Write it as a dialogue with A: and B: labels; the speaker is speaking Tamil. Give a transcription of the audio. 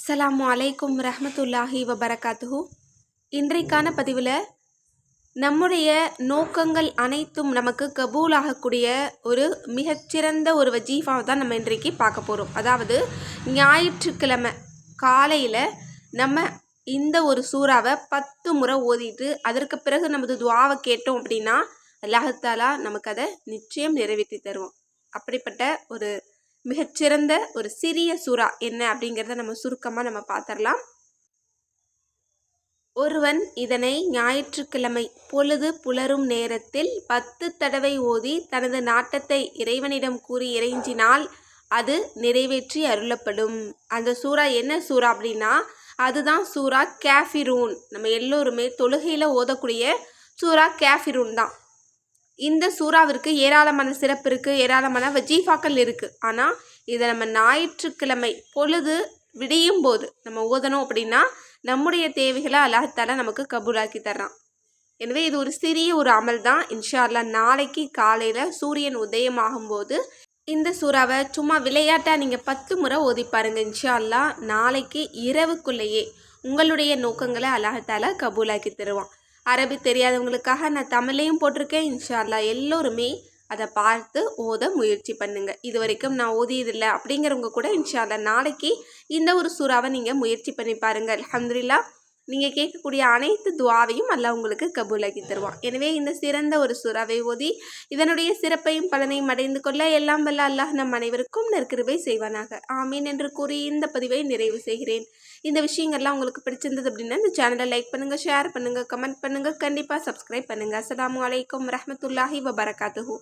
A: அஸ்லாம் அலைக்கும் ரஹமத்துல்லாஹி வபரகாத்துஹு. இன்றைக்கான பதிவில் நம்முடைய நோக்கங்கள் அனைத்தும் நமக்கு கபூலாகக்கூடிய ஒரு மிகச்சிறந்த ஒரு வஜீஃபாவை தான் நம்ம இன்றைக்கு பார்க்க போகிறோம் அதாவது ஞாயிற்றுக்கிழமை காலையில் நம்ம இந்த ஒரு சூறாவை பத்து முறை ஓதிட்டு அதற்கு பிறகு நமது துவாவை கேட்டோம் அப்படின்னா அல்லாஹாலா நமக்கு அதை நிச்சயம் நிறைவேற்றி தருவோம் அப்படிப்பட்ட ஒரு மிகச்சிறந்த ஒரு சிறிய சூறா என்ன அப்படிங்கிறத நம்ம சுருக்கமாக நம்ம பார்த்துடலாம் ஒருவன் இதனை ஞாயிற்றுக்கிழமை பொழுது புலரும் நேரத்தில் பத்து தடவை ஓதி தனது நாட்டத்தை இறைவனிடம் கூறி இறைஞ்சினால் அது நிறைவேற்றி அருளப்படும். அந்த சூறா என்ன சூறா அப்படின்னா அதுதான் சூறா கேஃபிரூன். நம்ம எல்லோருமே தொழுகையில் ஓதக்கூடிய சூறா கேஃபிரூன் தான். இந்த சூறாவிற்கு ஏராளமான சிறப்பு இருக்குது ஏராளமான வஜீஃபாக்கள் இருக்குது ஆனால் இதை நம்ம ஞாயிற்றுக்கிழமை பொழுது விடியும் போது நம்ம ஓதணும் அப்படின்னா நம்முடைய தேவைகளை அல்லாஹால நமக்கு கபூலாக்கி தர்றான். எனவே இது ஒரு சிறிய ஒரு அமல் தான் இன்ஷா அல்லா நாளைக்கு காலையில் சூரியன் உதயமாகும் போது இந்த சூறாவை சும்மா விளையாட்டாக நீங்கள் பத்து முறை ஓதி பாருங்கள் இன்ஷா அல்லா நாளைக்கு இரவுக்குள்ளேயே உங்களுடைய நோக்கங்களை அல்லாஹால கபூலாக்கி தருவான். அரபி தெரியாதவங்களுக்காக நான் தமிழையும் போட்டிருக்கேன் இன்ஷா அல்லா எல்லோருமே அதை பார்த்து ஓத முயற்சி பண்ணுங்கள் இது வரைக்கும் நான் ஓதியதில்லை அப்படிங்கிறவங்க கூட இன்ஷால்லா நாளைக்கு இந்த ஒரு சூறாவை நீங்கள் முயற்சி பண்ணி பாருங்கள் அலமதுல்லா நீங்கள் கேட்கக்கூடிய அனைத்து துவாவையும் அல்லாஹ் உங்களுக்கு கபூலாக்கி தருவான். எனவே இந்த சிறந்த ஒரு சுறாவை ஓதி இதனுடைய சிறப்பையும் பலனையும் அடைந்து கொள்ள எல்லாம் வல்ல அல்லாஹ் நம் அனைவருக்கும் நற்கிருபை செய்வானாக. ஆமீன் என்று கூறி இந்த பதிவை நிறைவு செய்கிறேன். இந்த விஷயங்கள்லாம் உங்களுக்கு பிடிச்சிருந்தது அப்படின்னா இந்த சேனலை லைக் பண்ணுங்கள் ஷேர் பண்ணுங்கள் கமெண்ட் பண்ணுங்கள் கண்டிப்பாக சப்ஸ்கிரைப் பண்ணுங்கள் அஸ்லாம் அலைக்கும் ரஹமத்துல்லாஹி வபரகாத்துஹூ.